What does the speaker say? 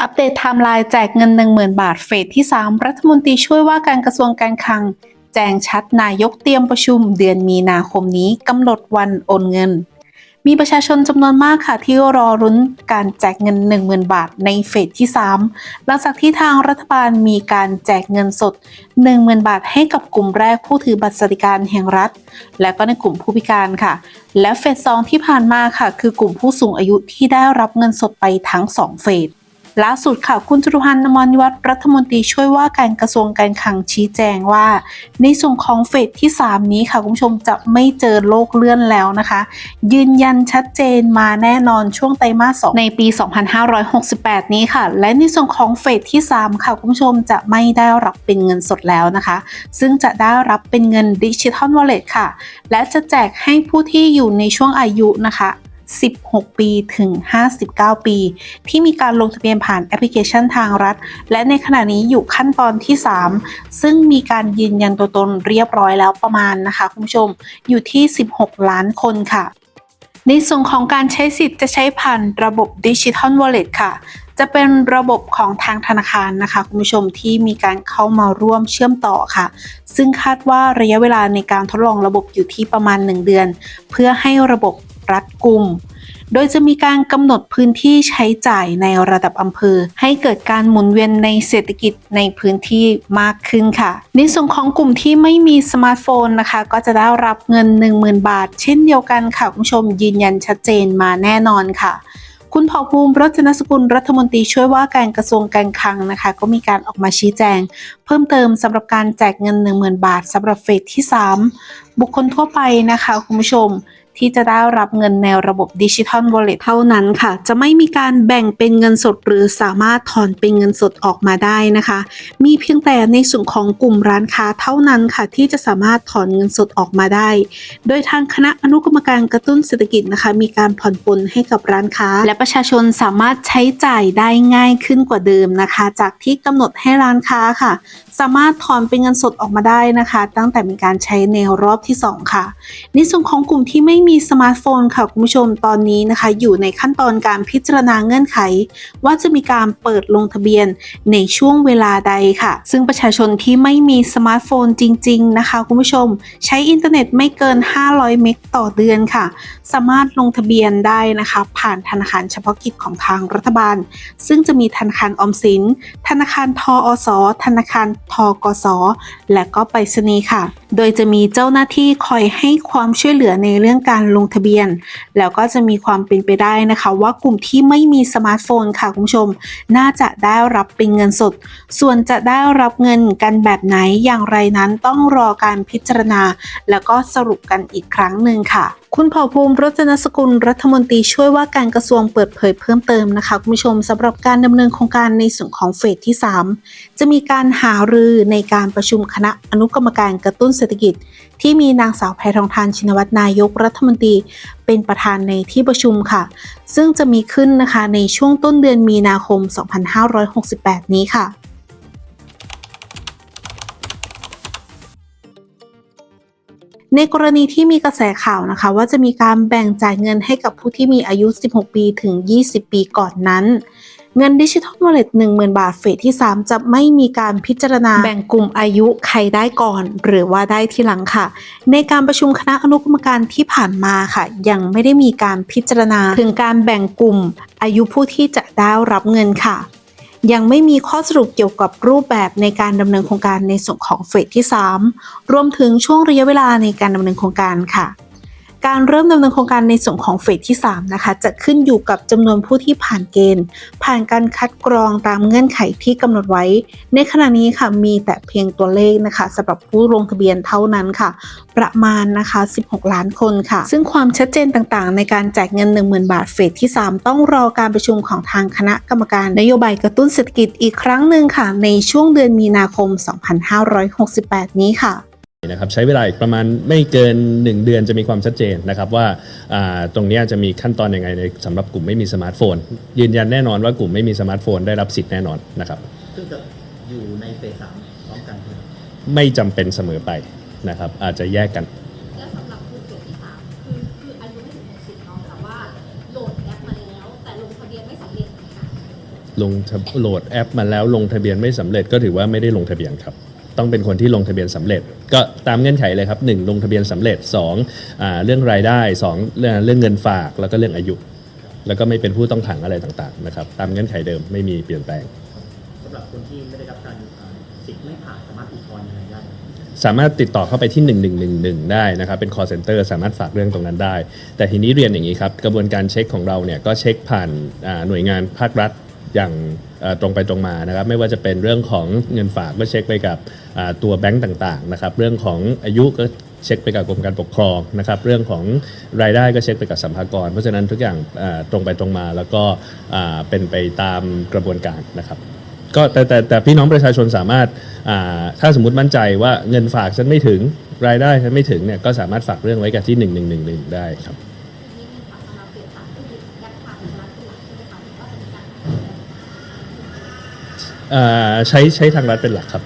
อัปเดตไทม์ไลน์แจกเงิน 10,000 บาทเฟสที่ 3 รัฐมนตรีช่วยว่าการกระทรวงการคลัง แจ้งชัดนายกเตรียมประชุมเดือนมีนาคมนี้กำหนดวันโอนเงิน มีประชาชนจำนวนมากค่ะ ที่รอรุ้นการแจกเงิน 10,000 บาทในเฟสที่ 3 หลังจากที่ทางรัฐบาลมีการแจกเงินสด 10,000 บาทให้กับกลุ่มแรกผู้ถือบัตรสวัสดิการแห่งรัฐ และก็ในกลุ่มผู้พิการค่ะ และเฟส2ที่ผ่านมาค่ะ คือกลุ่มผู้สูงอายุที่ได้รับเงินสดไปทั้ง 2 เฟส ล่าสุดค่ะคุณจตุพันธ์นมรวัฒน์รัฐมนตรีช่วยว่าการกระทรวงการคลังชี้แจงว่า ในส่วนของเฟสที่ 3 นี้ค่ะคุณผู้ชมจะไม่เจอโลกเลื่อนแล้วนะคะ ยืนยันชัดเจนมาแน่นอนช่วงไตรมาส 2 ในปี 2568 นี้ค่ะ และในส่วนของเฟสที่ 3 ค่ะคุณผู้ชมจะไม่ได้รับเป็นเงินสดแล้วนะคะ ซึ่งจะได้รับเป็นเงินดิจิทัลวอลเล็ตค่ะ และจะแจกให้ผู้ที่อยู่ในช่วงอายุนะคะ 16 ปีถึง 59 ปี ที่มีการลงทะเบียนผ่านแอปพลิเคชันทางรัฐ และในขณะนี้อยู่ขั้นตอนที่ 3 ซึ่งมีการยืนยันตัวตนเรียบร้อยแล้วประมาณนะคะ คุณผู้ชมอยู่ที่ 16 ล้านคนค่ะ ในส่วนของการใช้สิทธิ์จะใช้ผ่านระบบดิจิทัลวอลเล็ตค่ะจะเป็นระบบของทางธนาคารนะคะคุณผู้ชมที่มีการเข้ามาร่วมเชื่อมต่อค่ะ ซึ่งคาดว่าระยะเวลาในการทดลองระบบอยู่ที่ประมาณ 1 เดือน เพื่อให้ระบบ รัดกุม โดยจะมีการกำหนดพื้นที่ใช้จ่ายในระดับอำเภอ ให้เกิดการหมุนเวียนในเศรษฐกิจในพื้นที่มากขึ้นค่ะ ในส่วนของกลุ่มที่ไม่มีสมาร์ทโฟนนะคะ ก็จะได้รับเงิน 10,000 บาท เช่นเดียวกันค่ะ คุณผู้ชมยืนยันชัดเจนมาแน่นอนค่ะคุณเผ่าภูมิรัตนสกุลรัฐมนตรีช่วยว่าการกระทรวงการคลังนะคะ ก็มีการออกมาชี้แจง เพิ่มเติมสำหรับการแจกเงิน 10,000 บาทสำหรับเฟสที่ 3 บุคคลทั่วไปนะคะ คุณผู้ชม ที่จะได้รับเงินในระบบดิจิทัลวอลเลตเท่านั้นค่ะ จะไม่มีการแบ่งเป็นเงินสด หรือสามารถถอนเป็นเงินสดออกมาได้นะคะ มีเพียงแต่ในส่วนของกลุ่มร้านค้าเท่านั้นค่ะ ที่จะสามารถถอนเงินสดออกมาได้ โดยทางคณะอนุกรรมการกระตุ้นเศรษฐกิจนะคะ มีการผ่อนปลนให้กับร้านค้า และประชาชนสามารถใช้จ่ายได้ง่ายขึ้นกว่าเดิมนะคะ จากที่กำหนดให้ร้านค้าค่ะ สามารถถอนเป็นเงินสดออกมาได้นะคะ ตั้งแต่มีการใช้ในรอบที่ 2 ค่ะ ในส่วนของกลุ่มที่ไม่มีสมาร์ทโฟนค่ะคุณผู้ชมตอนนี้นะคะ อยู่ในขั้นตอนการพิจารณาเงื่อนไข ว่าจะมีการเปิดลงทะเบียนในช่วงเวลาใดค่ะ ซึ่งประชาชนที่ไม่มีสมาร์ทโฟนจริง ๆ นะคะ คุณผู้ชม ใช้อินเทอร์เน็ตไม่เกิน 500 เมกต่อเดือนค่ะ สามารถลงทะเบียนได้นะคะ ผ่านธนาคารเฉพาะกิจของทางรัฐบาล ซึ่งจะมีธนาคารออมสิน ธนาคารทออสธนาคารทกสและก็ไปรษณีย์ค่ะ โดยจะมีเจ้าหน้าที่คอยให้ความช่วยเหลือในเรื่องการการลงทะเบียน แล้วก็จะมีความเป็นไปได้นะคะ ว่ากลุ่มที่ไม่มีสมาร์ทโฟนค่ะคุณผู้ชม น่าจะได้รับเป็นเงินสด ส่วนจะได้รับเงินกันแบบไหนอย่างไรนั้นต้องรอการพิจารณา แล้วก็สรุปกันอีกครั้งหนึ่งค่ะคุณเผ่าภูมิรัตนสกุลรัฐมนตรีช่วยว่าการกระทรวงเปิดเผยเพิ่มเติมนะคะคุณผู้ชมสำหรับการดำเนินโครงการในส่วนของเฟสที่ 3 จะมีการหารือในการประชุมคณะอนุกรรมการกระตุ้นเศรษฐกิจ ที่มีนางสาวแพทองทานชินวัตรนายกรัฐมนตรี เป็นประธานในที่ประชุมค่ะ ซึ่งจะมีขึ้นนะคะในช่วงต้นเดือนมีนาคม 2568 นี้ค่ะ ในกรณีที่มีกระแสข่าวนะคะ ว่าจะมีการแบ่งจ่ายเงินให้กับผู้ที่มีอายุ 16 ปีถึง 20 ปีก่อนนั้น เงินดิจิทัลวอลเล็ต10,000 บาทเฟสที่ 3 จะไม่มีการพิจารณาแบ่งกลุ่มอายุใครได้ก่อน หรือว่าได้ทีหลังค่ะ ในการประชุมคณะอนุกรรมการที่ผ่านมาค่ะ ยังไม่ได้มีการพิจารณาถึงการแบ่งกลุ่มอายุผู้ที่จะได้รับเงินค่ะ ยังไม่มีข้อสรุปเกี่ยวกับรูปแบบในการดำเนินโครงการในส่วนของเฟสที่ 3 รวมถึงช่วงระยะเวลาในการดำเนินโครงการค่ะ การเริ่มดำเนินโครงการในส่วนของเฟสที่ 3 นะคะ จะขึ้นอยู่กับจำนวนผู้ที่ผ่านเกณฑ์ ผ่านการคัดกรองตามเงื่อนไขที่กำหนดไว้ ในขณะนี้ค่ะมีแต่เพียงตัวเลขนะคะสำหรับผู้ลงทะเบียนเท่านั้นค่ะ ประมาณนะคะ 16 ล้านคนค่ะ ซึ่งความชัดเจนต่างๆ ในการแจกเงิน 10,000 บาทเฟสที่ 3 ต้องรอการประชุมของทางคณะกรรมการนโยบายกระตุ้นเศรษฐกิจอีกครั้งหนึ่งค่ะ ในช่วงเดือนมีนาคม 2568 นี้ค่ะ นะครับใช้เวลาอีกประมาณไม่เกิน 1 เดือนจะมีความชัดเจนนะครับว่าอ่าตรงเนี้ยจะมีขั้นตอนยังไงในสำหรับกลุ่มไม่มีสมาร์ทโฟน ยืนยันแน่นอนว่ากลุ่มไม่มีสมาร์ทโฟนได้รับสิทธิ์แน่นอนนะครับซึ่งจะอยู่ในเฟสสามพร้อมกันใช่ไหมไม่จำเป็นเสมอไปนะครับอาจจะแยกกันและสำหรับผู้เกิดที่สามคือคืออายุไม่ถึง60เนาะแต่ว่าโหลดแอปมาแล้วแต่ลงทะเบียนไม่สำเร็จค่ะลงทะโหลดแอปมาแล้วลงทะเบียนไม่สำเร็จก็ถือว่าไม่ได้ลงทะเบียนครับ ต้องเป็นคนที่ลงทะเบียนสำเร็จ ก็ตามเงื่อนไขเลยครับ 1 ลงทะเบียนสำเร็จ2อ่าเรื่องรายได้ 2 เรื่องเรื่องเงินฝากแล้วก็เรื่องอายุ แล้วก็ไม่เป็นผู้ต้องขังอะไรต่างๆนะครับตามเงื่อนไขเดิมไม่มีเปลี่ยนแปลงสำหรับคนที่ไม่ได้รับการอ่าสิทธิ์ไม่ผ่านสามารถอุทธรณ์ยังไงได้สามารถติดต่อเข้าไปที่ 1111 ได้นะครับ เป็น call center สามารถฝากเรื่องตรงนั้นได้ แต่ทีนี้เรียนอย่างนี้ครับ กระบวนการเช็คของเราเนี่ยก็เช็คผ่านอ่าหน่วยงานภาครัฐ อย่างตรงไปตรงมานะครับไม่ว่าจะเป็นเรื่องของเงินฝากก็เช็คไปกับตัวแบงก์ต่างๆนะครับเรื่องของอายุก็เช็คไปกับกรมการปกครองนะครับเรื่องของรายได้ก็เช็คไปกับสัมภากร เพราะฉะนั้นทุกอย่างตรงไปตรงมาแล้วก็เป็นไปตามกระบวนการนะครับก็แต่แต่แต่พี่น้องประชาชนสามารถถ้าสมมติมั่นใจว่าเงินฝากฉันไม่ถึงรายได้ฉันไม่ถึงเนี่ยก็สามารถฝากเรื่องไว้กับที่ 1111 ได้ครับ ใช้ใช้ทางรัฐเป็นหลักครับ